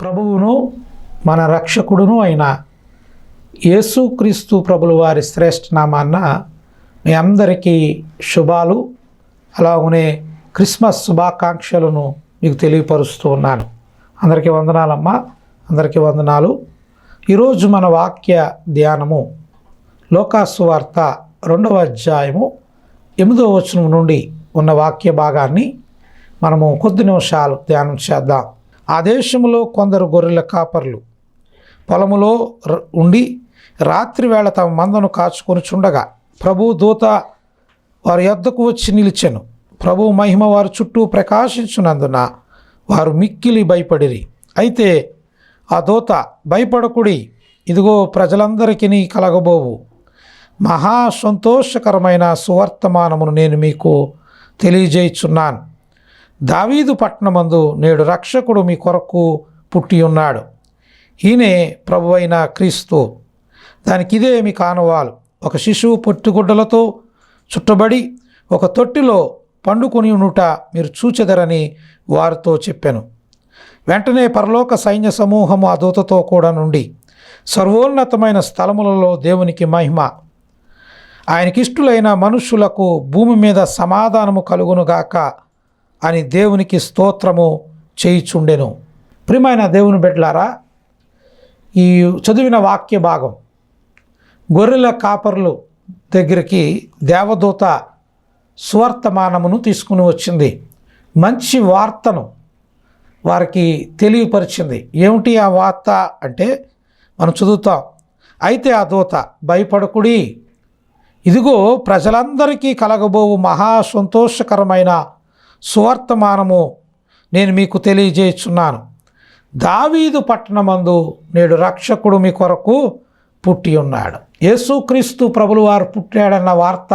ప్రభువును మన రక్షకుడును అయిన యేసుక్రీస్తు ప్రభుల వారి శ్రేష్ఠ నామాన్న మీ అందరికీ శుభాలు అలాగనే క్రిస్మస్ శుభాకాంక్షలను మీకు తెలియపరుస్తూ ఉన్నాను. అందరికీ వందనాలమ్మా అందరికీ వందనాలు. ఈరోజు మన వాక్య ధ్యానము లోకాసు వార్త రెండవ అధ్యాయము ఎనిమిదవ వచనం నుండి ఉన్న వాక్య భాగాన్ని మనము కొద్ది నిమిషాలు ధ్యానం చేద్దాం. ఆ దేశంలో కొందరు గొర్రెల కాపర్లు పొలములో ఉండి రాత్రి వేళ తమ మందను కాచుకొని చుండగా ప్రభు దూత వారి యొద్దకు వచ్చి నిలిచెను. ప్రభు మహిమ వారి చుట్టూ ప్రకాశించునందున వారు మిక్కిలి భయపడిరి. అయితే ఆ దూత భయపడకుడి ఇదిగో ప్రజలందరికీ కలగబోవు. మహా సంతోషకరమైన సువర్తమానమును నేను మీకు తెలియజేయుచున్నాను. దావీదు పట్టణమందు నేడు రక్షకుడు మీ కొరకు పుట్టి ఉన్నాడు. ఈయనే ప్రభు అయిన క్రీస్తు. దానికి ఇదే మీ కానువాలు. ఒక శిశువు పొట్టుగుడ్డలతో చుట్టబడి ఒక తొట్టిలో పండుకొని ఉండుట మీరు చూచెదరని వారితో చెప్పాను. వెంటనే పరలోక సైన్య సమూహము ఆ దూతతో కూడా నుండి సర్వోన్నతమైన స్థలములలో దేవునికి మహిమ. ఆయనకిష్టులైన మనుష్యులకు భూమి మీద సమాధానము కలుగునుగాక అని దేవునికి స్తోత్రము చేయిచుండెను. ప్రియమైన దేవుని బిడ్డలారా ఈ చదివిన వాక్య భాగం గొర్రెల కాపర్లు దగ్గరికి దేవదూత సువర్తమానమును తీసుకుని వచ్చింది. మంచి వార్తను వారికి తెలియపరిచింది. ఏమిటి ఆ వార్త అంటే మనం చదువుతాం. అయితే ఆ దూత భయపడకుడి. ఇదిగో ప్రజలందరికీ కలగబోవు మహా సంతోషకరమైన సువర్తమానము నేను మీకు తెలియజేస్తున్నాను. దావీదు పట్టణమందు నేడు రక్షకుడు మీ కొరకు పుట్టి ఉన్నాడు. యేసుక్రీస్తు ప్రభులు వారు పుట్టాడన్న వార్త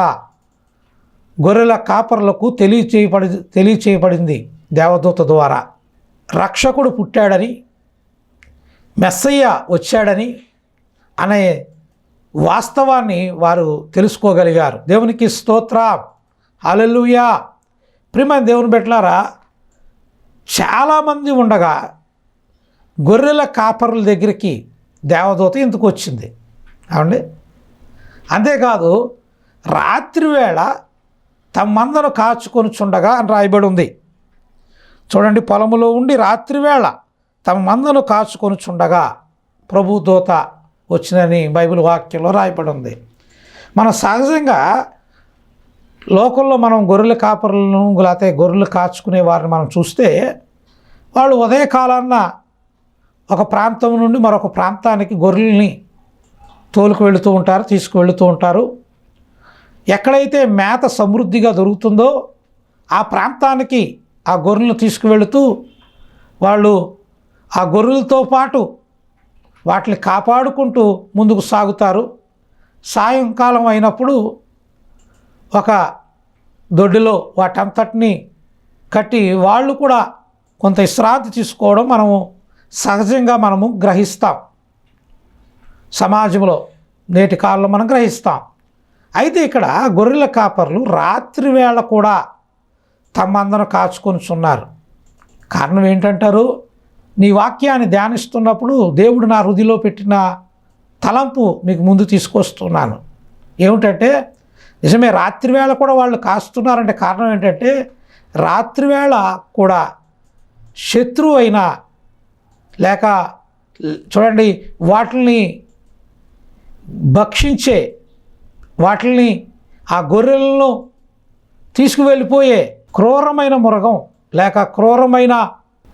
గొర్రెల కాపర్లకు తెలియచేయబడి తెలియచేయబడింది దేవదూత ద్వారా. రక్షకుడు పుట్టాడని మెస్సయ్య వచ్చాడని అనే వాస్తవాన్ని వారు తెలుసుకోగలిగారు. దేవునికి స్తోత్ర. అలెలుయా ప్రిమ దేవుని పెట్టలారా చాలామంది ఉండగా గొర్రెల కాపరుల దగ్గరికి దేవదూత ఇంతకు వచ్చింది. ఏమండి అంతేకాదు రాత్రివేళ తమ మందను కాచుకొని చుండగా అని రాయబడి ఉంది. చూడండి పొలములో ఉండి రాత్రివేళ తమ మందను కాచుకొని చుండగా ప్రభు దూత వచ్చినని బైబిల్ వాక్యంలో రాయబడి ఉంది. మన సహజంగా లోకల్లో మనం గొర్రెల కాపరులను లేకపోతే గొర్రెలు కాచుకునే వారిని మనం చూస్తే వాళ్ళు ఉదయకాలాన్న ఒక ప్రాంతం నుండి మరొక ప్రాంతానికి గొర్రెల్ని తోలుకు వెళుతూ ఉంటారు తీసుకువెళుతూ ఉంటారు. ఎక్కడైతే మేత సమృద్ధిగా దొరుకుతుందో ఆ ప్రాంతానికి ఆ గొర్రెలను తీసుకువెళుతూ వాళ్ళు ఆ గొర్రెలతో పాటు వాటిని కాపాడుకుంటూ ముందుకు సాగుతారు. సాయంకాలం అయినప్పుడు ఒక దొడ్డిలో వాటంతటిని కట్టి వాళ్ళు కూడా కొంత విశ్రాంతి తీసుకోవడం మనము సహజంగా మనము గ్రహిస్తాం. సమాజంలో నేటి కాలంలో మనం గ్రహిస్తాం. అయితే ఇక్కడ గొర్రెల కాపర్లు రాత్రి వేళ కూడా తమ అందరూ కాచుకొని కారణం ఏంటంటారు? నీ వాక్యాన్ని ధ్యానిస్తున్నప్పుడు దేవుడు నా హృదిలో పెట్టిన తలంపు మీకు ముందు తీసుకొస్తున్నాను. ఏమిటంటే నిజమే రాత్రివేళ కూడా వాళ్ళు కాస్తున్నారంటే కారణం ఏంటంటే రాత్రివేళ కూడా శత్రువు అయినా లేక చూడండి వాటిని భక్షించే వాటిని ఆ గొర్రెలను తీసుకువెళ్ళిపోయే క్రూరమైన మృగం లేక క్రూరమైన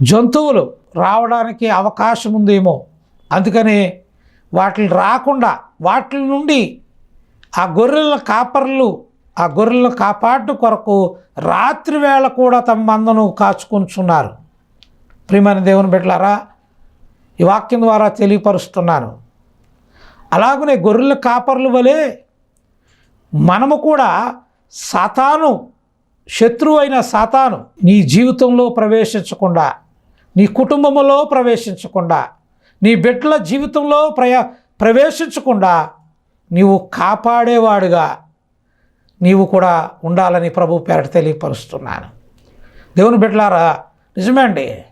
జంతువులు రావడానికి అవకాశం ఉందేమో. అందుకని వాటిని రాకుండా వాటి నుండి ఆ గొర్రెల కాపర్లు ఆ గొర్రెలను కాపాడు కొరకు రాత్రి వేళ కూడా తమ మందను కాచుకుంటున్నారు ప్రియమైన దేవుని బిడ్డలారా ఈ వాక్యం ద్వారా తెలియపరుస్తున్నాను. అలాగనే గొర్రెల కాపర్లు వలె మనము కూడా సాతాను శత్రువు అయిన సాతాను నీ జీవితంలో ప్రవేశించకుండా నీ కుటుంబంలో ప్రవేశించకుండా నీ బిడ్డల జీవితంలో ప్రయా ప్రవేశించకుండా నీవు కాపాడేవాడుగా నీవు కూడా ఉండాలని ప్రభు పేరట తెలియపరుస్తున్నాను. దేవుని బిడ్డలారా నిజమే అండి.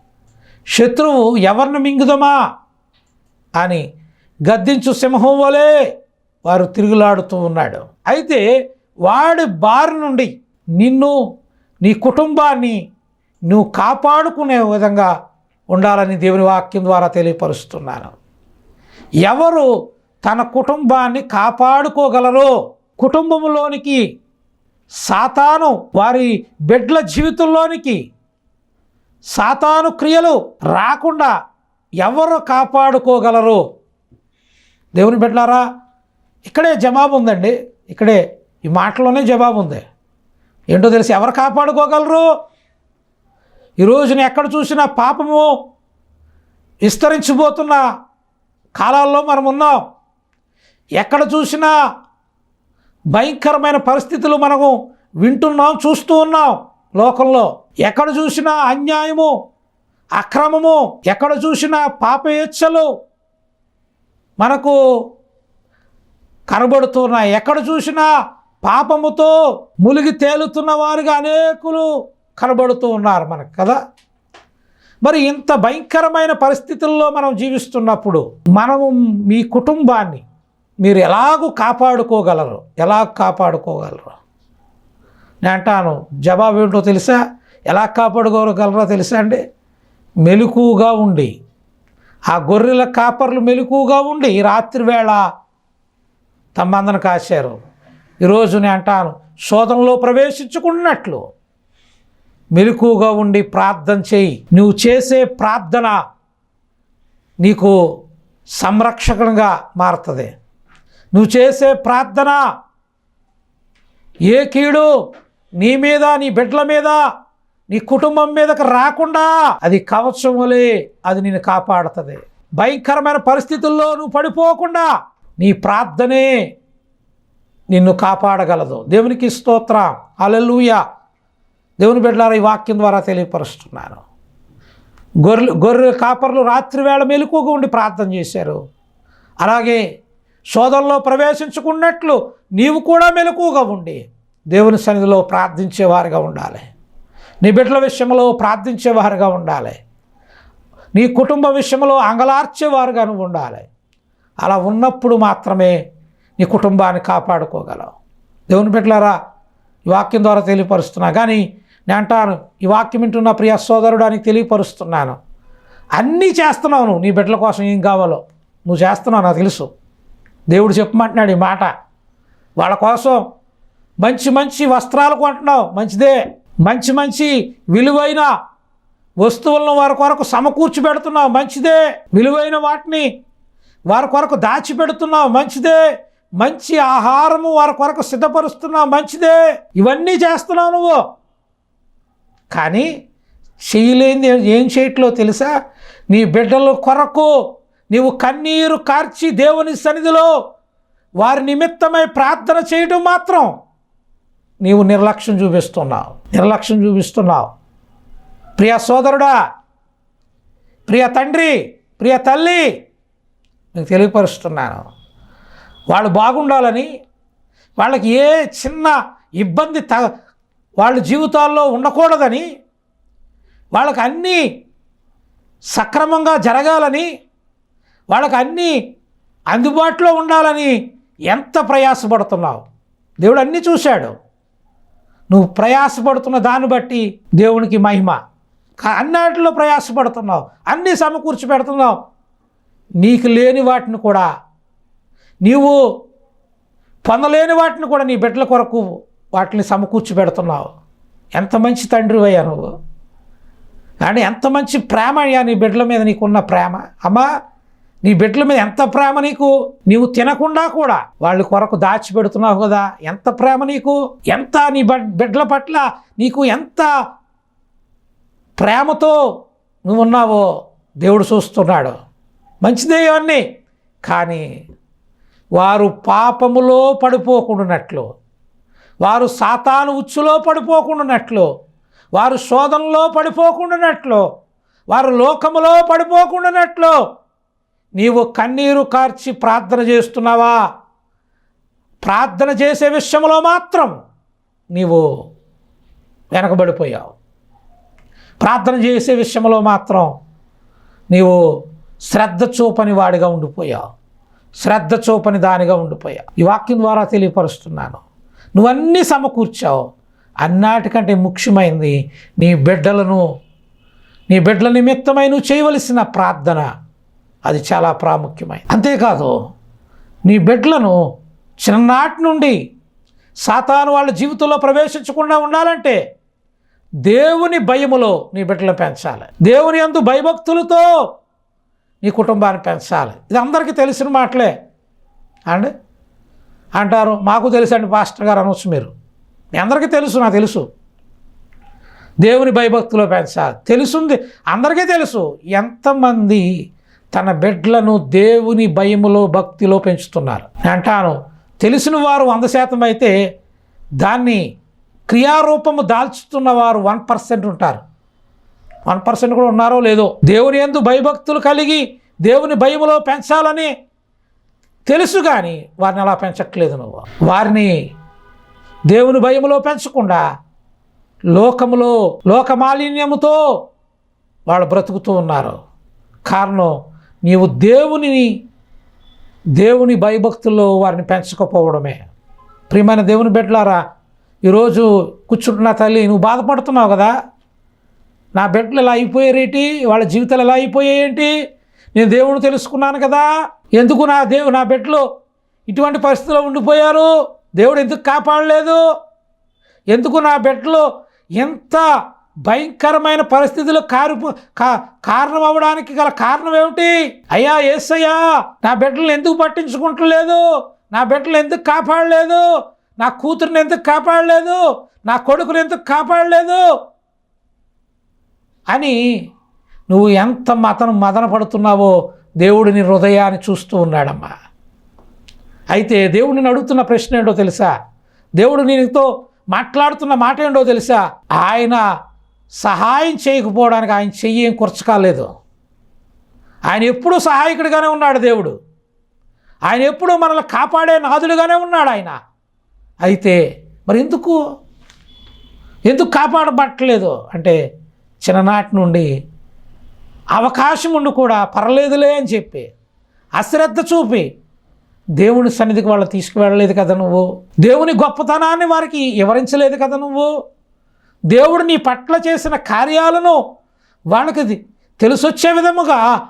శత్రువు ఎవరిని మింగుదమా? అని గద్దించు సింహం వలె వారు తిరుగులాడుతూ ఉన్నాడు. అయితే వాడి బారి నుండి నిన్ను నీ కుటుంబాన్ని నువ్వు కాపాడుకునే విధంగా ఉండాలని దేవుని వాక్యం ద్వారా తెలియపరుస్తున్నాను. ఎవరు తన కుటుంబాన్ని కాపాడుకోగలరో కుటుంబంలోనికి సాతాను వారి బిడ్డల జీవితంలోనికి సాతాను క్రియలు రాకుండా ఎవరు కాపాడుకోగలరు? దేవుని బిడ్డారా ఇక్కడే జవాబు ఉందండి. ఇక్కడే ఈ మాటలోనే జవాబు ఉంది. ఏంటో తెలిసి ఎవరు కాపాడుకోగలరు? ఈరోజున ఎక్కడ చూసినా పాపము విస్తరించిపోతున్న కాలాల్లో మనం ఉన్నాం. ఎక్కడ చూసినా భయంకరమైన పరిస్థితులు మనము వింటున్నాం చూస్తూ ఉన్నాం లోకంలో. ఎక్కడ చూసినా అన్యాయము అక్రమము ఎక్కడ చూసినా పాపేచ్ఛలు మనకు కనబడుతున్నాయి. ఎక్కడ చూసినా పాపముతో ములిగి తేలుతున్న వారుగా అనేకులు కనబడుతూ ఉన్నారు మనకు కదా. మరి ఇంత భయంకరమైన పరిస్థితుల్లో మనం జీవిస్తున్నప్పుడు మనము మీ కుటుంబాన్ని మీరు ఎలాగూ కాపాడుకోగలరు? ఎలా కాపాడుకోగలరు? నేను అంటాను జవాబు ఏంటో తెలుసా? ఎలా కాపాడుకోగలరో తెలుసా అండి మెలకుగా ఉండి. ఆ గొర్రెల కాపర్లు మెలకుగా ఉండి రాత్రి వేళ తమ్మందను కాశారు. ఈరోజు నేను అంటాను శోధనలో ప్రవేశించుకున్నట్లు. మెలకుగా ఉండి ప్రార్థన చేయి. నువ్వు చేసే ప్రార్థన నీకు సంరక్షకంగా మారుతుంది. నువ్వు చేసే ప్రార్థన ఏ కీడు నీ మీద నీ బిడ్డల మీద నీ కుటుంబం మీదకి రాకుండా అది కవచం వలె అది నేను కాపాడుతుంది. భయంకరమైన పరిస్థితుల్లో నువ్వు పడిపోకుండా నీ ప్రార్థనే నిన్ను కాపాడగలదు. దేవునికి స్తోత్రం. అలెలుయ దేవుని బిడ్డలారా ఈ వాక్యం ద్వారా తెలియపరుస్తున్నాను. గొర్రెలు గొర్రె కాపర్లు రాత్రివేళ మెలకుగా ఉండి ప్రార్థన చేశారు. అలాగే శోధనలో ప్రవేశించుకున్నట్లు నీవు కూడా మెలకుగా ఉండి దేవుని సన్నిధిలో ప్రార్థించేవారిగా ఉండాలి. నీ బిడ్డల విషయంలో ప్రార్థించేవారుగా ఉండాలి. నీ కుటుంబ విషయంలో అంగలార్చేవారుగా నువ్వు ఉండాలి. అలా ఉన్నప్పుడు మాత్రమే నీ కుటుంబాన్ని కాపాడుకోగలవు. దేవుని బిడ్డలారా ఈ వాక్యం ద్వారా తెలియపరుస్తున్నా కానీ నేను అంటాను ఈ వాక్యం వింటున్న ప్రియ సోదరుడానికి తెలియపరుస్తున్నాను. అన్నీ చేస్తున్నావు నువ్వు నీ బిడ్డల కోసం ఏం కావాలో నువ్వు చేస్తున్నావు నాకు తెలుసు. దేవుడు చెప్పమంటున్నాడు ఈ మాట. వాళ్ళ కోసం మంచి మంచి వస్త్రాలు కొంటున్నావు మంచిదే. మంచి మంచి విలువైన వస్తువులను వారి కొరకు సమకూర్చి పెడుతున్నావు మంచిదే. విలువైన వాటిని వారి కొరకు దాచిపెడుతున్నావు మంచిదే. మంచి ఆహారము వారి కొరకు సిద్ధపరుస్తున్నావు మంచిదే. ఇవన్నీ చేస్తున్నావు నువ్వు. కానీ చేయలేని ఏం చేయట్లో తెలుసా? నీ బిడ్డల కొరకు నీవు కన్నీరు కార్చి దేవుని సన్నిధిలో వారి నిమిత్తమై ప్రార్థన చేయడం మాత్రం. నీవు నిర్లక్ష్యం చూపిస్తున్నావు. నిర్లక్ష్యం చూపిస్తున్నావు. ప్రియ సోదరుడా ప్రియ తండ్రి ప్రియ తల్లి నీకు తెలియపరుస్తున్నాను. వాళ్ళు బాగుండాలని వాళ్ళకి ఏ చిన్న ఇబ్బంది త వాళ్ళ జీవితాల్లో ఉండకూడదని వాళ్ళకి అన్నీ సక్రమంగా జరగాలని వాళ్ళకి అన్నీ అందుబాటులో ఉండాలని ఎంత ప్రయాసపడుతున్నావు. దేవుడు అన్నీ చూశాడు. నువ్వు ప్రయాసపడుతున్న దాన్ని బట్టి దేవునికి మహిమ. కా- అన్నిటిలో ప్రయాసపడుతున్నావు అన్నీ సమకూర్చి పెడుతున్నావు. నీకు లేని వాటిని కూడా నీవు పొందలేని వాటిని కూడా నీ బిడ్డల కొరకు వాటిని సమకూర్చి పెడుతున్నావు. ఎంత మంచి తండ్రి అయ్యా నువ్వు. కానీ ఎంత మంచి ప్రేమ అయ్యా నీ బిడ్డల మీద నీకున్న ప్రేమ. అమ్మా నీ బిడ్డల మీద ఎంత ప్రేమ నీకు? నీవు తినకుండా కూడా వాళ్ళ కొరకు దాచిపెడుతున్నావు కదా? ఎంత ప్రేమ నీకు? ఎంత నీ బిడ్డల పట్ల నీకు ఎంత ప్రేమతో నువ్వు ఉన్నావో దేవుడు చూస్తున్నాడు. మంచిదే ఇవన్నీ. కానీ వారు పాపములో పడిపోకుండానట్లు వారు సాతాను ఉచ్చులో పడిపోకుండానట్లు వారు శోధనలో పడిపోకుండానట్లు వారు లోకములో పడిపోకుండానట్లు నీవు కన్నీరు కార్చి ప్రార్థన చేస్తున్నావా? ప్రార్థన చేసే విషయంలో మాత్రం నీవు వెనకబడిపోయావు. ప్రార్థన చేసే విషయంలో మాత్రం నీవు శ్రద్ధ చూపని వాడిగా ఉండిపోయావు. శ్రద్ధ చూపని దానిగా ఉండిపోయావు. ఈ వాక్యం ద్వారా తెలియపరుస్తున్నాను. నువ్వన్నీ సమకూర్చావు. అన్నాటికంటే ముఖ్యమైనది నీ బిడ్డలను నీ బిడ్డల నిమిత్తమై నువ్వు చేయవలసిన ప్రార్థన అది చాలా ప్రాముఖ్యమైనది. అంతేకాదు నీ బిడ్డలను చిన్ననాటి నుండి సాతాను వాళ్ళ జీవితంలో ప్రవేశించకుండా ఉండాలంటే దేవుని భయములో నీ బిడ్డలను పెంచాలి. దేవుని అందు భయభక్తులతో నీ కుటుంబాన్ని పెంచాలి. ఇది అందరికీ తెలిసిన మాటలే. అండి? అంటారు మాకు తెలుసండి పాస్టర్ గారు అనవచ్చు మీరు. మీ అందరికీ తెలుసు నాకు తెలుసు. దేవుని భయభక్తిలో పెంచాలి. తెలుసుంది అందరికీ తెలుసు. ఎంతమంది తన బిడ్డలను దేవుని భయములో భక్తిలో పెంచుతున్నారు. అంటాను తెలిసిన వారు వంద శాతం అయితే దాన్ని క్రియారూపము దాల్చుతున్న వారు వన్ పర్సెంట్ ఉంటారు. వన్ పర్సెంట్ కూడా ఉన్నారో లేదో? దేవుని ఎందు భయభక్తులు కలిగి దేవుని భయములో పెంచాలని తెలుసు కానీ వారిని అలా పెంచట్లేదు నువ్వు. వారిని దేవుని భయములో పెంచకుండా లోకములో లోకమాలిన్యముతో వాళ్ళు బ్రతుకుతూ ఉన్నారు. కారణం నీవు దేవునిని దేవుని భయభక్తుల్లో వారిని పెంచకపోవడమే. ప్రియమైన దేవుని బిడ్డలారా ఈరోజు కూర్చుంటున్న తల్లి నువ్వు బాధపడుతున్నావు కదా? నా బిడ్డలు ఎలా అయిపోయారేంటి? వాళ్ళ జీవితాలు ఎలా అయిపోయాయేంటి? నేను దేవుడు తెలుసుకున్నాను కదా? ఎందుకు నా దేవు నా బిడ్డలు ఇటువంటి పరిస్థితిలో ఉండిపోయారు? దేవుడు ఎందుకు కాపాడలేదు? ఎందుకు నా బిడ్డలు ఎంత భయంకరమైన పరిస్థితులు కారు కారణం అవ్వడానికి గల కారణం ఏమిటి? అయ్యా ఏసయ్యా నా బిడ్డలను ఎందుకు పట్టించుకుంటలేదు? నా బిడ్డలు ఎందుకు కాపాడలేదు? నా కూతురుని ఎందుకు కాపాడలేదు? నా కొడుకుని ఎందుకు కాపాడలేదు? అని నువ్వు ఎంత మతను మదన పడుతున్నావో దేవుడు నీ హృదయాన్ని చూస్తూ ఉన్నాడమ్మా. అయితే దేవుడు నేను అడుగుతున్న ప్రశ్న ఏంటో తెలుసా? దేవుడు నీతో మాట్లాడుతున్న మాట ఏంటో తెలుసా? ఆయన సహాయం చేయకపోవడానికి ఆయన చెయ్యి ఏం కుర్చకాలేదు ఆయన ఎప్పుడూ సహాయకుడిగానే ఉన్నాడు దేవుడు. ఆయన ఎప్పుడూ మనల్ని కాపాడే నాదుడుగానే ఉన్నాడు ఆయన. అయితే మరి ఎందుకు? ఎందుకు కాపాడబట్టలేదు? అంటే చిన్ననాటి నుండి అవకాశం ఉండి కూడా పర్లేదులే అని చెప్పి అశ్రద్ధ చూపి దేవుని సన్నిధికి వాళ్ళు తీసుకువెళ్ళలేదు కదా నువ్వు? దేవుని గొప్పతనాన్ని వారికి వివరించలేదు కదా నువ్వు? దేవుడు నీ పట్ల చేసిన కార్యాలను వాళ్ళకి తెలిసొచ్చే విధముగా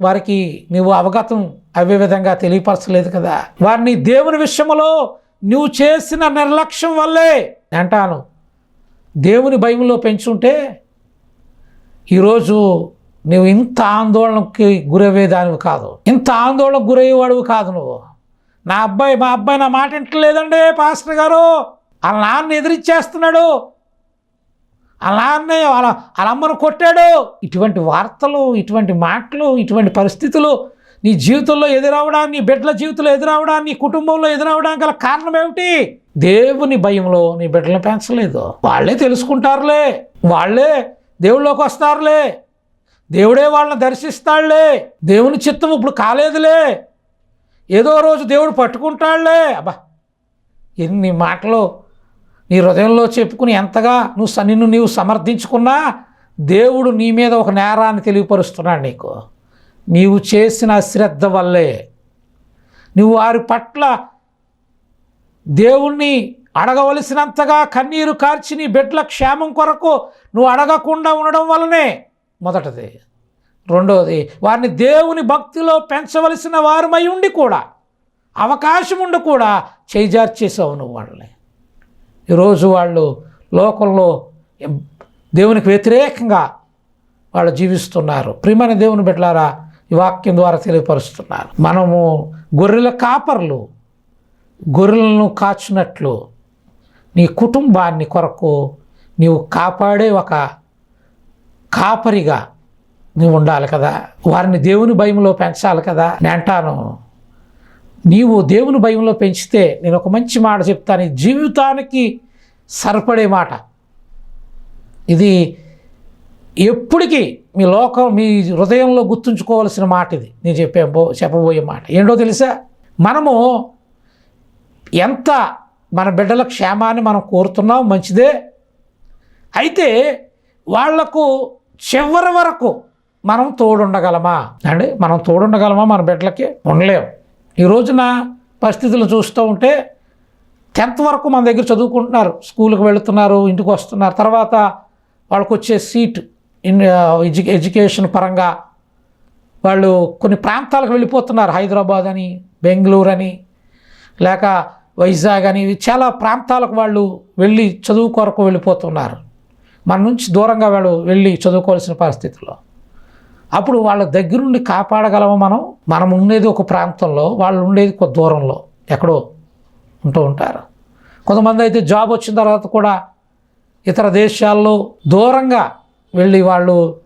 వారికి నువ్వు అవగతం అవే విధంగా తెలియపరచలేదు కదా. వారిని దేవుని విషయంలో నువ్వు చేసిన నిర్లక్ష్యం వల్లే అంటాను. దేవుని భయంలో పెంచుంటే ఈరోజు నువ్వు ఇంత ఆందోళనకి గురయ్యేదానివి కాదు. ఇంత ఆందోళనకు గురయ్యేవాడివి కాదు నువ్వు. నా అబ్బాయి మా అబ్బాయి నా మాట ఇంటలేదండి పాస్టర్ గారు. వాళ్ళ నాన్న ఎదిరిచ్చేస్తున్నాడు అలా అన్నయ్య వాళ్ళ వాళ్ళ అమ్మను కొట్టాడు. ఇటువంటి వార్తలు ఇటువంటి మాటలు ఇటువంటి పరిస్థితులు నీ జీవితంలో ఎదురవడానికి నీ బిడ్డల జీవితంలో ఎదురవడానికి నీ కుటుంబంలో ఎదురవడానికి గల కారణం ఏమిటి? దేవుని భయంలో నీ బిడ్డలను పెంచలేదు. వాళ్ళే తెలుసుకుంటారులే. వాళ్ళే దేవుళ్ళలోకి వస్తారులే. దేవుడే వాళ్ళని దర్శిస్తాడులే. దేవుని చిత్తం ఇప్పుడు కాలేదులే. ఏదో రోజు దేవుడు పట్టుకుంటాడులే. అబ్బా ఎన్ని మాటలు నీ హృదయంలో చెప్పుకుని ఎంతగా నువ్వు నిన్ను నీవు సమర్థించుకున్నా దేవుడు నీ మీద ఒక నేరాన్ని తెలియపరుస్తున్నాడు నీకు. నీవు చేసిన అశ్రద్ధ వల్లే. నువ్వు వారి పట్ల దేవుణ్ణి అడగవలసినంతగా కన్నీరు కార్చి నీ బిడ్డల క్షేమం కొరకు నువ్వు అడగకుండా ఉండడం వల్లనే మొదటిది. రెండవది వారిని దేవుని భక్తిలో పెంచవలసిన వారమై ఉండి కూడా అవకాశం ఉండి కూడా చేజార్చేసావు నువ్వు వాళ్ళని. ఈరోజు వాళ్ళు లోకంలో దేవునికి వ్యతిరేకంగా వాళ్ళు జీవిస్తున్నారు. ప్రియమైన దేవుని బిడ్డలారా ఈ వాక్యం ద్వారా తెలియపరుస్తున్నారు. మనము గొర్రెల కాపర్లు గొర్రెలను కాచినట్లు నీ కుటుంబాన్ని కొరకు నీవు కాపాడే ఒక కాపరిగా నువ్వు ఉండాలి కదా. వారిని దేవుని భయంలో పెంచాలి కదా. నేను అంటాను నీవు దేవుని భయంలో పెంచితే నేను ఒక మంచి మాట చెప్తాను. జీవితానికి సరిపడే మాట. ఇది ఎప్పటికీ మీ లోకం మీ హృదయంలో గుర్తుంచుకోవాల్సిన మాట ఇది. నేను చెప్పే బో చెప్పబోయే మాట. ఏంటో తెలుసా? మనము ఎంత మన బిడ్డల క్షేమాన్ని మనం కోరుతున్నాం మంచిదే. అయితే వాళ్ళకు చివరి వరకు మనం తోడుండగలమా? అండి మనం తోడుండగలమా మన బిడ్డలకి? ఉండలేము ఈ రోజున పరిస్థితులు చూస్తూ ఉంటే టెన్త్ వరకు మన దగ్గర చదువుకుంటున్నారు స్కూల్కి వెళుతున్నారు ఇంటికి వస్తున్నారు. తర్వాత వాళ్ళకు వచ్చే సీట్ ఇన్ ఎడ్యు ఎడ్యుకేషన్ పరంగా వాళ్ళు కొన్ని ప్రాంతాలకు వెళ్ళిపోతున్నారు. హైదరాబాద్ అని బెంగళూరు అని లేక వైజాగ్ అని చాలా ప్రాంతాలకు వాళ్ళు వెళ్ళి చదువు కొరకు వెళ్ళిపోతున్నారు. మన నుంచి దూరంగా వాళ్ళు వెళ్ళి చదువుకోవాల్సిన పరిస్థితిలో. అప్పుడు వాళ్ళ దగ్గరుండి కాపాడగలము మనం? మనం ఉండేది ఒక ప్రాంతంలో వాళ్ళు ఉండేది కొద్ది దూరంలో. ఎక్కడో ఉంటూ ఉంటారు. కొంతమంది అయితే జాబ్ వచ్చిన తర్వాత కూడా ఇతర దేశాల్లో దూరంగా వెళ్ళి వాళ్ళు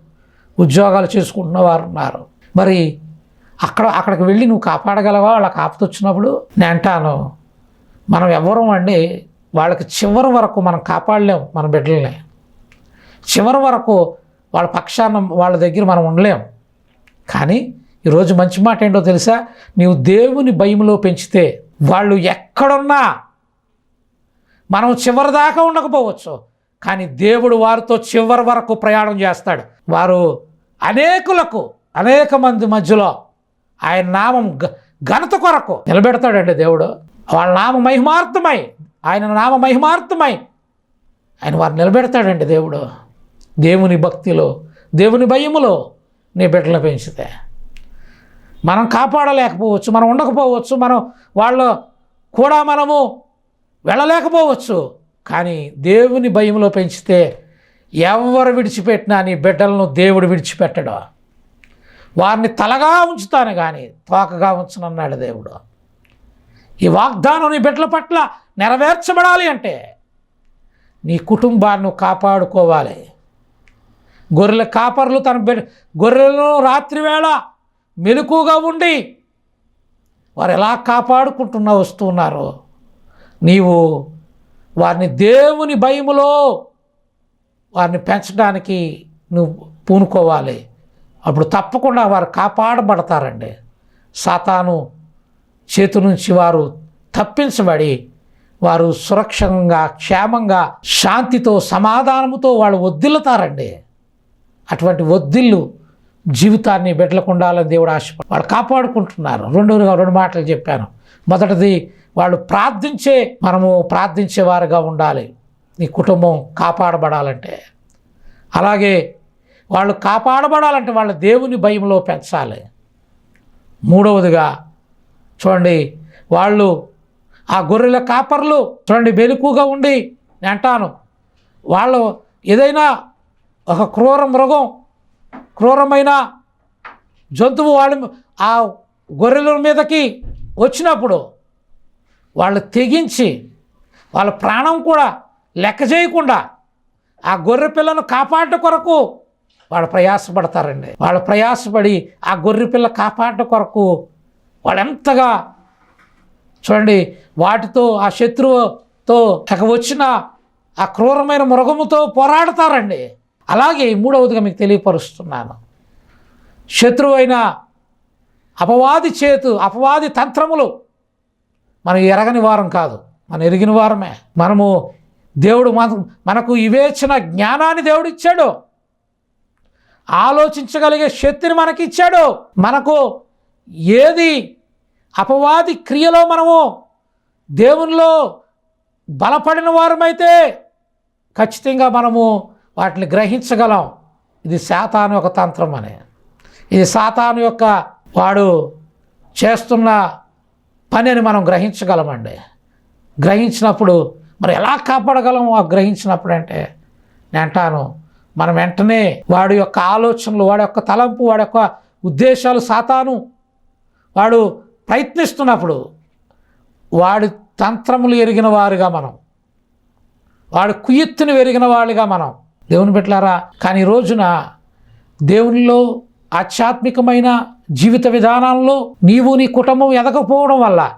ఉద్యోగాలు చేసుకుంటున్న వారు ఉన్నారు. మరి అక్కడ అక్కడికి వెళ్ళి నువ్వు కాపాడగలవా? వాళ్ళకి ఆపతొచ్చినప్పుడు నేను అంటాను మనం ఎవరం అండి వాళ్ళకి చివరి వరకు మనం కాపాడలేం మన బిడ్డల్ని. చివరి వరకు వాళ్ళ పక్షాన వాళ్ళ దగ్గర మనం ఉండలేం. కానీ ఈరోజు మంచి మాట ఏంటో తెలుసా? నీవు దేవుని భయంలో పెంచితే వాళ్ళు ఎక్కడున్నా మనం చివరి దాకా ఉండకపోవచ్చు. కానీ దేవుడు వారితో చివరి వరకు ప్రయాణం చేస్తాడు. వారు అనేకులకు అనేక మంది మధ్యలో ఆయన నామం గ- ఘనత కొరకు నిలబెడతాడండి దేవుడు. వాళ్ళ నామ మహిమార్థమై ఆయన నామ మహిమార్థమై ఆయన వారు నిలబెడతాడండి దేవుడు. దేవుని భక్తిలో దేవుని భయములో నీ బిడ్డలు పెంచితే. మనం కాపాడలేకపోవచ్చు మనం ఉండకపోవచ్చు మనం వాళ్ళ కూడా మనము వెళ్ళలేకపోవచ్చు. కానీ దేవుని భయంలో పెంచితే ఎవరు విడిచిపెట్టినా నీ బిడ్డలను దేవుడు విడిచిపెట్టడు. వారిని తలగా ఉంచుతాను కానీ తోకగా ఉంచనన్నాడు దేవుడు. ఈ వాగ్దానం నీ బిడ్డల పట్ల నెరవేర్చబడాలి అంటే నీ కుటుంబాన్ని కాపాడుకోవాలి. గొర్రెల కాపర్లు తన బిడ్డ గొర్రెలను రాత్రివేళ మెలకుగా ఉండి వారు ఎలా కాపాడుకుంటున్నా వస్తున్నారు నీవు వారిని దేవుని భయములో వారిని పెంచడానికి నువ్వు పూనుకోవాలి. అప్పుడు తప్పకుండా వారు కాపాడబడతారండి. సాతాను చేతి నుంచి వారు తప్పించబడి వారు సురక్షంగా క్షేమంగా శాంతితో సమాధానముతో వాళ్ళు వద్దిల్లుతారండి అటువంటి ఒత్తిళ్ళు జీవితాన్ని బిడ్డలకు ఉండాలని దేవుడు ఆశపడు వాళ్ళు కాపాడుకుంటున్నారు. రెండు రెండు మాటలు చెప్పాను. మొదటిది వాళ్ళు ప్రార్థించే మనము ప్రార్థించేవారుగా ఉండాలి. నీ కుటుంబం కాపాడబడాలంటే. అలాగే వాళ్ళు కాపాడబడాలంటే వాళ్ళ దేవుని భయంలో పెంచాలి. మూడవదిగా చూడండి వాళ్ళు ఆ గొర్రెల కాపర్లు చూడండి వెలుకుగా ఉండి అంటాను వాళ్ళు ఏదైనా ఒక క్రూర మృగం క్రూరమైన జంతువు వాళ్ళ ఆ గొర్రెల మీదకి వచ్చినప్పుడు వాళ్ళు తెగించి వాళ్ళ ప్రాణం కూడా లెక్క చేయకుండా ఆ గొర్రె పిల్లను కాపాడట కొరకు వాళ్ళు ప్రయాసపడతారండి. వాళ్ళు ప్రయాసపడి ఆ గొర్రె పిల్ల కాపాడట కొరకు వాళ్ళు ఎంతగా చూడండి వాటితో ఆ శత్రువుతో ఇక వచ్చిన ఆ క్రూరమైన మృగముతో పోరాడతారండి. అలాగే మూడవదిగా మీకు తెలియపరుస్తున్నాను. శత్రువైన అపవాది చేతు అపవాది తంత్రములు మనం ఎరగని వారం కాదు మనం ఎరిగిన వారమే. మనము దేవుడు మన మనకు వివేచన జ్ఞానాన్ని దేవుడు ఇచ్చాడు ఆలోచించగలిగే శక్తిని మనకి ఇచ్చాడు మనకు ఏది అపవాది క్రియలో మనము దేవునిలో బలపడిన వారమైతే ఖచ్చితంగా మనము వాటిని గ్రహించగలం. ఇది శాతాను యొక్క తంత్రం అని. ఇది సాతాను యొక్క వాడు చేస్తున్న పని అని మనం గ్రహించగలమండి. గ్రహించినప్పుడు మరి ఎలా కాపాడగలం ఆ గ్రహించినప్పుడు అంటే నేను అంటాను మనం వెంటనే వాడి యొక్క ఆలోచనలు వాడి యొక్క తలంపు వాడి యొక్క ఉద్దేశాలు సాతాను. వాడు ప్రయత్నిస్తున్నప్పుడు వాడి తంత్రములు ఎరిగిన వారుగా మనం వాడి కుయెత్తుని ఎరిగిన వాళ్ళుగా మనం దేవుని పెట్టారా కానీ రోజున దేవునిలో ఆధ్యాత్మికమైన జీవిత విధానాల్లో నీవు నీ కుటుంబం ఎదగకపోవడం వల్ల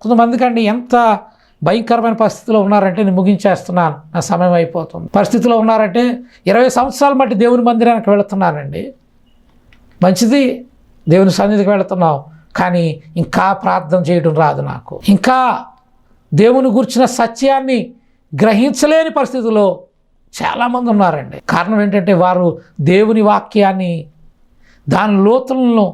కొంతమందికండి ఎంత భయంకరమైన పరిస్థితిలో ఉన్నారంటే నేను ముగించేస్తున్నాను. నా సమయం అయిపోతుంది. పరిస్థితిలో ఉన్నారంటే ఇరవై సంవత్సరాల మట్టి దేవుని మందిరానికి వెళుతున్నానండి. మంచిది దేవుని సన్నిధికి వెళుతున్నావు కానీ ఇంకా ప్రార్థన చేయడం రాదు నాకు. ఇంకా దేవుని గురించిన సత్యాన్ని గ్రహించలేని పరిస్థితిలో చాలామంది ఉన్నారండి. కారణం ఏంటంటే వారు దేవుని వాక్యాన్ని దాని లోతులను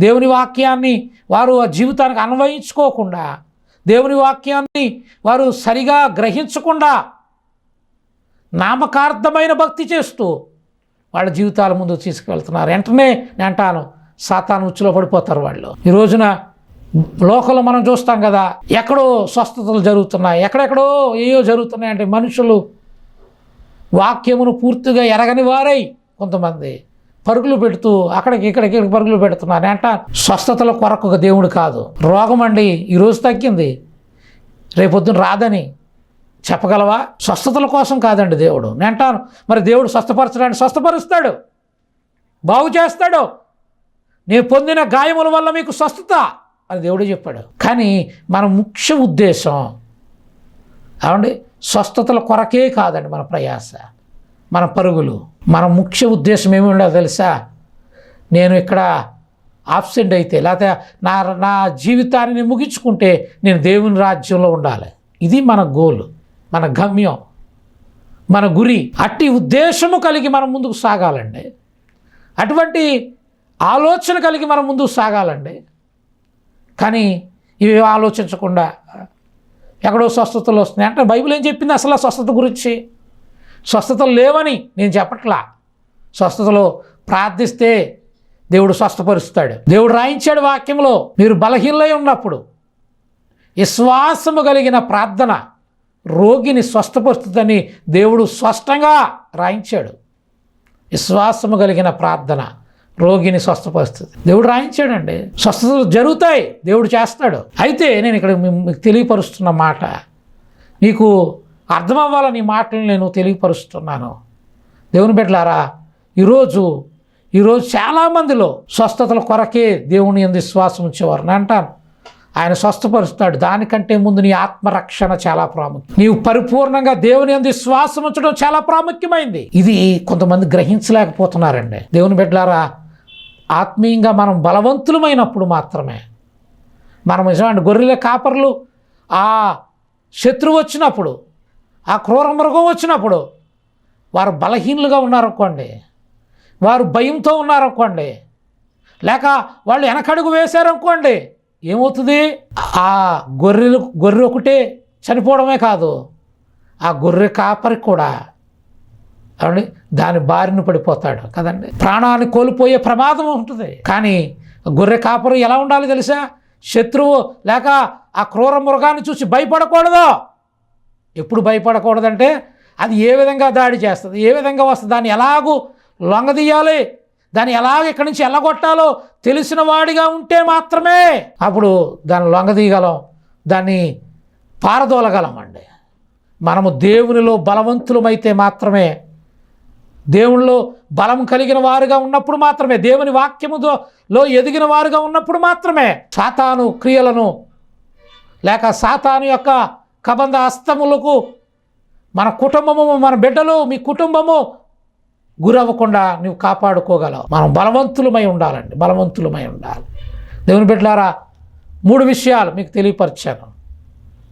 దేవుని వాక్యాన్ని వారు ఆ జీవితానికి అన్వయించుకోకుండా దేవుని వాక్యాన్ని వారు సరిగా గ్రహించకుండా నామకార్థమైన భక్తి చేస్తూ వాళ్ళ జీవితాల ముందు తీసుకువెళ్తున్నారు. వెంటనే నేను అంటాను సాతాను ఉచ్చులో పడిపోతారు వాళ్ళు. ఈ రోజున లోకంలో మనం చూస్తాం కదా ఎక్కడో స్వస్థతలు జరుగుతున్నాయి ఎక్కడెక్కడో ఏయో జరుగుతున్నాయి అంటే మనుషులు వాక్యమును పూర్తిగా ఎరగని వారై కొంతమంది పరుగులు పెడుతూ అక్కడికి ఇక్కడికి పరుగులు పెడుతున్నారు. అంట స్వస్థతల కొరకు ఒక దేవుడు కాదు. రోగం అండి ఈరోజు తగ్గింది. రేపొద్దున రాదని చెప్పగలవా? స్వస్థతల కోసం కాదండి దేవుడు. నేంటాను మరి దేవుడు స్వస్థపరచడానికి స్వస్థపరుస్తాడు? బాగు చేస్తాడు? నేను పొందిన గాయముల వల్ల మీకు స్వస్థత అని దేవుడే చెప్పాడు. కానీ మన ముఖ్య ఉద్దేశం ఏమండి స్వస్థతల కొరకే కాదండి మన ప్రయాస మన పరుగులు. మన ముఖ్య ఉద్దేశం ఏమి ఉండదో తెలుసా? నేను ఇక్కడ ఆబ్సెంట్ అయితే లేకపోతే నా నా జీవితాన్ని ముగించుకుంటే నేను దేవుని రాజ్యంలో ఉండాలి. ఇది మన గోల్ మన గమ్యం మన గురి. అట్టి ఉద్దేశము కలిగి మనం ముందుకు సాగాలండి. అటువంటి ఆలోచన కలిగి మనం ముందుకు సాగాలండి. కానీ ఇవి ఆలోచించకుండా ఎక్కడో స్వస్థతలు వస్తున్నాయి. అంటే బైబిల్ ఏం చెప్పింది అసలు స్వస్థత గురించి? స్వస్థతలు లేవని నేను చెప్పట్లా. స్వస్థతలో ప్రార్థిస్తే దేవుడు స్వస్థపరుస్తాడు. దేవుడు రాయించాడు వాక్యంలో మీరు బలహీనలై ఉన్నప్పుడు విశ్వాసము కలిగిన ప్రార్థన రోగిని స్వస్థపరుస్తుందని దేవుడు స్పష్టంగా రాయించాడు. విశ్వాసము కలిగిన ప్రార్థన రోగిని స్వస్థపరుస్తుంది. దేవుడు రాయించాడండి. స్వస్థతలు జరుగుతాయి. దేవుడు చేస్తాడు. అయితే నేను ఇక్కడ మీకు తెలియపరుస్తున్న మాట నీకు అర్థమవ్వాలని అవ్వాలని మాటలు నేను తెలియపరుస్తున్నాను. దేవుని బిడ్డలారా ఈరోజు ఈరోజు చాలామందిలో స్వస్థతల కొరకే దేవుని ఎందు విశ్వాసం ఉంచేవారు. నేను అంటాను ఆయన స్వస్థపరుస్తాడు. దానికంటే ముందు నీ ఆత్మరక్షణ చాలా ప్రాముఖ్యం. నీవు పరిపూర్ణంగా దేవుని ఎందు విశ్వాసం ఉంచడం చాలా ప్రాముఖ్యమైంది. ఇది కొంతమంది గ్రహించలేకపోతున్నారండి. దేవుని బిడ్డలారా ఆత్మీయంగా మనం బలవంతులమైనప్పుడు మాత్రమే. మనం నిజమంటే గొర్రెల కాపర్లు ఆ శత్రువు వచ్చినప్పుడు ఆ క్రూర మృగం వచ్చినప్పుడు వారు బలహీనులుగా ఉన్నారనుకోండి వారు భయంతో ఉన్నారనుకోండి లేక వాళ్ళు వెనకడుగు వేశారనుకోండి ఏమవుతుంది? ఆ గొర్రెలు గొర్రె ఒకటే చనిపోవడమే కాదు ఆ గొర్రె కాపరికి కూడా ఏమండి? దాని బారిన పడిపోతాడు కదండి. ప్రాణాన్ని కోల్పోయే ప్రమాదం ఉంటుంది. కానీ గొర్రె కాపరు ఎలా ఉండాలి తెలుసా? శత్రువు లేక ఆ క్రూర మృగాన్ని చూసి భయపడకూడదు. ఎప్పుడు భయపడకూడదంటే అది ఏ విధంగా దాడి చేస్తుంది ఏ విధంగా వస్తుంది దాన్ని ఎలాగూ లొంగదీయాలి దాన్ని ఎలాగ ఇక్కడి నుంచి ఎల్లగొట్టాలో తెలిసిన వాడిగా ఉంటే మాత్రమే. అప్పుడు దాన్ని లొంగదీయగలం దాన్ని పారదోలగలం అండి. మనము దేవునిలో బలవంతులమైతే మాత్రమే దేవుళ్ళు బలం కలిగిన వారుగా ఉన్నప్పుడు మాత్రమే దేవుని వాక్యముతో లో ఎదిగిన వారుగా ఉన్నప్పుడు మాత్రమే సాతాను క్రియలను లేక సాతాను యొక్క కబంధ అస్తములకు మన కుటుంబము మన బిడ్డలు మీ కుటుంబము గురవ్వకుండా నువ్వు కాపాడుకోగలవు. మనం బలవంతులమై ఉండాలండి బలవంతులమై ఉండాలి. దేవుని బిడ్డలారా మూడు విషయాలు మీకు తెలియపరిచాను.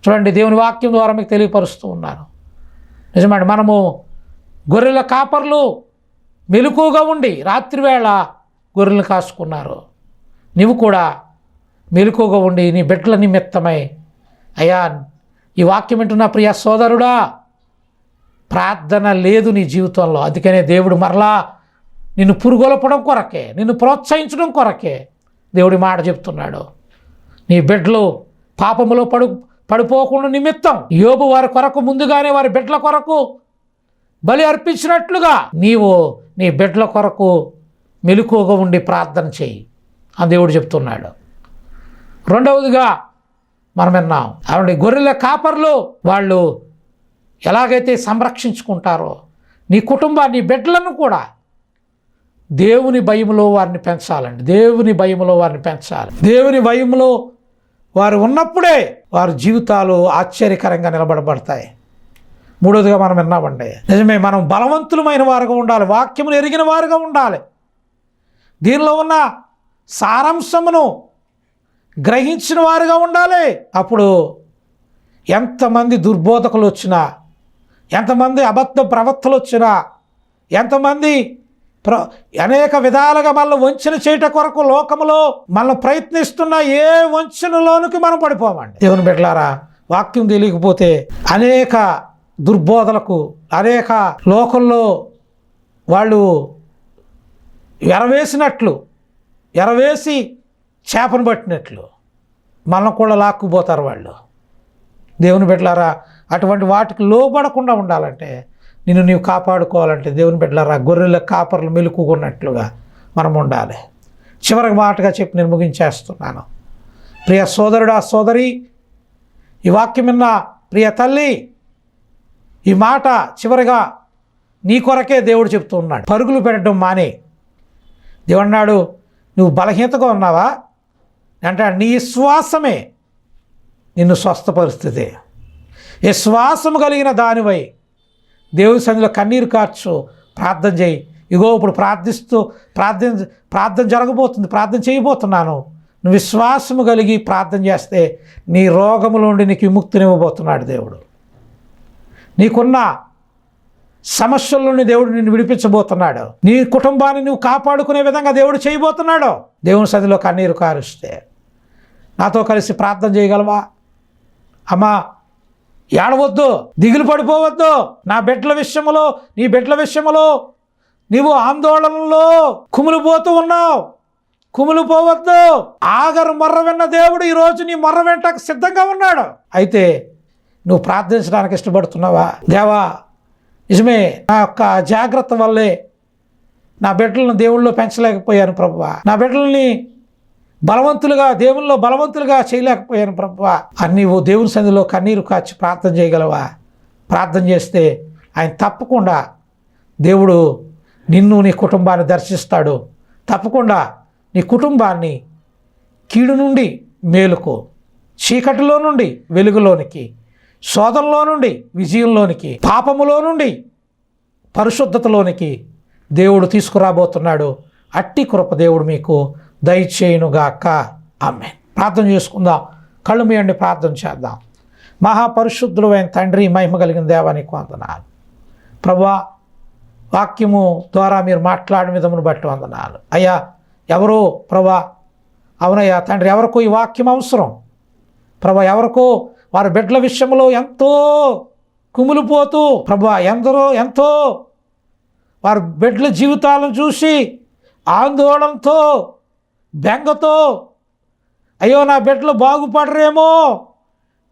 చూడండి దేవుని వాక్యం ద్వారా మీకు తెలియపరుస్తూ ఉన్నాను. నిజమండి మనము గొర్రెల కాపర్లు మెలకుగా ఉండి రాత్రివేళ గొర్రెలు కాసుకున్నారు. నువ్వు కూడా మెలకుగా ఉండి నీ బిడ్డల నిమిత్తమై అయ్యా ఈ వాక్యం వింటున్న ప్రియ సోదరుడా. ప్రార్థన లేదు నీ జీవితంలో. అందుకనే దేవుడు మరలా నిన్ను పురుగొలపడం కొరకే నిన్ను ప్రోత్సహించడం కొరకే దేవుడి మాట చెప్తున్నాడు. నీ బిడ్డలు పాపములో పడు పడిపోకుండా నిమిత్తం యోబు వారి కొరకు ముందుగానే వారి బిడ్డల కొరకు బలి అర్పించినట్లుగా నీవు నీ బిడ్డల కొరకు మెలుకువగా ఉండి ప్రార్థన చేయి అని దేవుడు చెప్తున్నాడు. రెండవదిగా మనం విన్నాం ఆవిడ గొర్రెల కాపర్లు వాళ్ళు ఎలాగైతే సంరక్షించుకుంటారో నీ కుటుంబాన్ని బిడ్డలను కూడా దేవుని భయములో వారిని పెంచాలండి. దేవుని భయములో వారిని పెంచాలి. దేవుని భయములో వారు ఉన్నప్పుడే వారి జీవితాలు ఆశ్చర్యకరంగా నిలబడబడతాయి. మూడోదిగా మనం విన్నామండి. నిజమే మనం బలవంతులమైన వారుగా ఉండాలి వాక్యమును ఎరిగిన వారుగా ఉండాలి. దీనిలో ఉన్న సారాంశమును గ్రహించిన వారుగా ఉండాలి. అప్పుడు ఎంతమంది దుర్బోధకులు వచ్చినా ఎంతమంది అబద్ధ ప్రవక్తలు వచ్చినా ఎంతమంది ప్ర అనేక విధాలుగా మనల్ని వంచన చేయట కొరకు లోకములో మనం ప్రయత్నిస్తున్న ఏ వంచనలోనికి మనం పడిపోమండి. దేవుని బిడ్డలారా వాక్యం తెలియకపోతే అనేక దుర్బోధలకు అనేక లోకంలో వాళ్ళు ఎరవేసినట్లు ఎరవేసి చేపను పట్టినట్లు మనం కూడా లాక్కుపోతారు వాళ్ళు. దేవుని బిడ్డలారా అటువంటి వాటికి లోబడకుండా ఉండాలంటే నిన్ను నీవు కాపాడుకోవాలంటే దేవుని బిడ్డలారా గొర్రెల కాపర్లు మెలుకున్నట్లుగా మనం ఉండాలి. చివరి మాటగా చెప్పి నేను ముగించేస్తున్నాను. ప్రియ సోదరుడా సోదరి ఈ వాక్యం విన్న ప్రియ తల్లి ఈ మాట చివరిగా నీ కొరకే దేవుడు చెప్తూ ఉన్నాడు పరుగులు పెట్టడం మానే. దేవుడు నువ్వు బలహీనతగా ఉన్నావా? అంటే నీ శ్వాసమే నిన్ను స్వస్థపరుస్తుంది. ఏ శ్వాసము కలిగిన దానివై దేవుని సన్నిధిలో కన్నీరు కార్చు. ప్రార్థన చేయి. ఇగో ఇప్పుడు ప్రార్థిస్తూ ప్రార్థన ప్రార్థన జరగబోతుంది. ప్రార్థన చేయబోతున్నాను. నువ్వు విశ్వాసము కలిగి ప్రార్థన చేస్తే నీ రోగముల నుండి నీకు విముక్తినివ్వబోతున్నాడు దేవుడు. నీకున్న సమస్యల నుండి దేవుడు నిన్ను విడిపించబోతున్నాడు. నీ కుటుంబాన్ని నువ్వు కాపాడుకునే విధంగా దేవుడు చేయబోతున్నాడు. దేవుని సదిలో కన్నీరు కారుస్తే. నాతో కలిసి ప్రార్థన చేయగలవా? అమ్మా ఏడవద్దు దిగులు పడిపోవద్దు. నా బిడ్డల విషయంలో నీ బిడ్డల విషయంలో నీవు ఆందోళనలో కుమిలిపోతూ ఉన్నావు. కుమిలిపోవద్దు. ఆగరు మొర్ర విన్న దేవుడు ఈరోజు నీ మొర్ర వెంటకు సిద్ధంగా ఉన్నాడు. అయితే నువ్వు ప్రార్థించడానికి ఇష్టపడుతున్నావా? దేవా నిజమే నా యొక్క జాగ్రత్త వల్లే నా బిడ్డలను దేవుళ్ళలో పెంచలేకపోయాను ప్రభువా. నా బిడ్డల్ని బలవంతులుగా దేవుల్లో బలవంతులుగా చేయలేకపోయాను ప్రభువా. అని నీవు దేవుని సన్నిధిలో కన్నీరు కాచి ప్రార్థన చేయగలవా? ప్రార్థన చేస్తే ఆయన తప్పకుండా దేవుడు నిన్ను నీ కుటుంబాన్ని దర్శిస్తాడు. తప్పకుండా నీ కుటుంబాన్ని కీడు నుండి మేలుకు చీకటిలో నుండి వెలుగులోనికి శోధంలో నుండి విజయంలోనికి పాపములో నుండి పరిశుద్ధతలోనికి దేవుడు తీసుకురాబోతున్నాడు. అట్టి కృప దేవుడు మీకు దయచేయునుగాక. ఆమె ప్రార్థన చేసుకుందాం. కళ్ళు మీయండి ప్రార్థన చేద్దాం. మహాపరిశుద్ధులు అయిన తండ్రి మహిమ కలిగిన దేవానికి వందనాలు. ప్రభా వాక్యము ద్వారా మీరు మాట్లాడిన విధమును బట్టి వందనాలు. అయ్యా ఎవరో ప్రభా అవునయ్యా తండ్రి ఎవరికో ఈ వాక్యం అవసరం. ప్రభా ఎవరికో వారి బిడ్డల విషయంలో ఎంతో కుమిలిపోతూ ప్రభా ఎందరో ఎంతో వారి బిడ్డల జీవితాలను చూసి ఆందోళనతో బెంగతో అయ్యో నా బిడ్డలు బాగుపడరేమో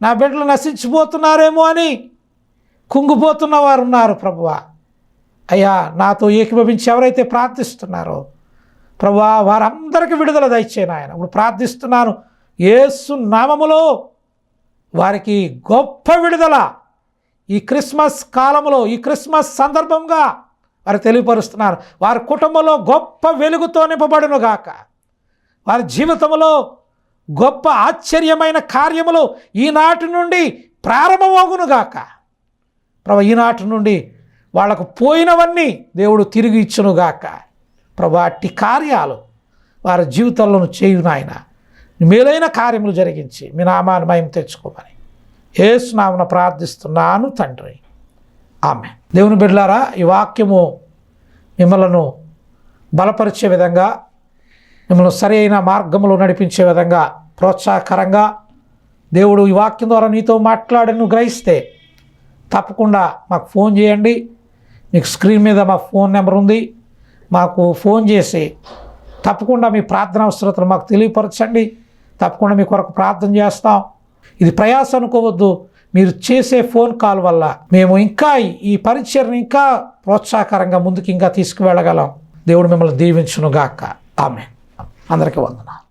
నా బిడ్డలు నశించిపోతున్నారేమో అని కుంగిపోతున్న వారు ఉన్నారు ప్రభువా అయ్యా నాతో ఏకీభవించి ఎవరైతే ప్రార్థిస్తున్నారో ప్రభువా వారందరికీ విడుదల దయచేయను ఆయన ఇప్పుడు ప్రార్థిస్తున్నాను ఏసు నామములో వారికి గొప్ప విడుదల ఈ క్రిస్మస్ కాలంలో ఈ క్రిస్మస్ సందర్భంగా వారు తెలియపరుస్తున్నారు. వారి కుటుంబంలో గొప్ప వెలుగుతో నింపబడును గాక వారి జీవితంలో గొప్ప ఆశ్చర్యమైన కార్యములు ఈనాటి నుండి ప్రారంభమవును గాక ప్రభు ఈనాటి నుండి వాళ్ళకు పోయినవన్నీ దేవుడు తిరిగి ఇచ్చునుగాక. ప్రభు అట్టి కార్యాలు వారి జీవితంలో చేయునాయన. మేలైన కార్యములు జరిగించి మీ నామాన్ని మయం తెచ్చుకోమని. ఏసునామన ప్రార్థిస్తున్నాను తండ్రి. ఆమె దేవుని బిడ్లారా ఈ వాక్యము మిమ్మలను బలపరిచే విధంగా మిమ్మల్ని సరైన మార్గంలో నడిపించే విధంగా ప్రోత్సాహకరంగా దేవుడు ఈ వాక్యం ద్వారా నీతో మాట్లాడను గ్రహిస్తే తప్పకుండా మాకు ఫోన్ చేయండి. మీకు స్క్రీన్ మీద మా ఫోన్ నెంబర్ ఉంది. మాకు ఫోన్ చేసి తప్పకుండా మీ ప్రార్థన అవసరతలు మాకు తెలియపరచండి. తప్పకుండా మీ కొరకు ప్రార్థన చేస్తాం. ఇది ప్రయాస అనుకోవద్దు. మీరు చేసే ఫోన్ కాల్ వల్ల మేము ఇంకా ఈ పరిచయను ఇంకా ప్రోత్సాహకరంగా ముందుకు ఇంకా తీసుకువెళ్ళగలం. దేవుడు మిమ్మల్ని దీవించునుగాక. ఆమె అందరికీ వందనాలు.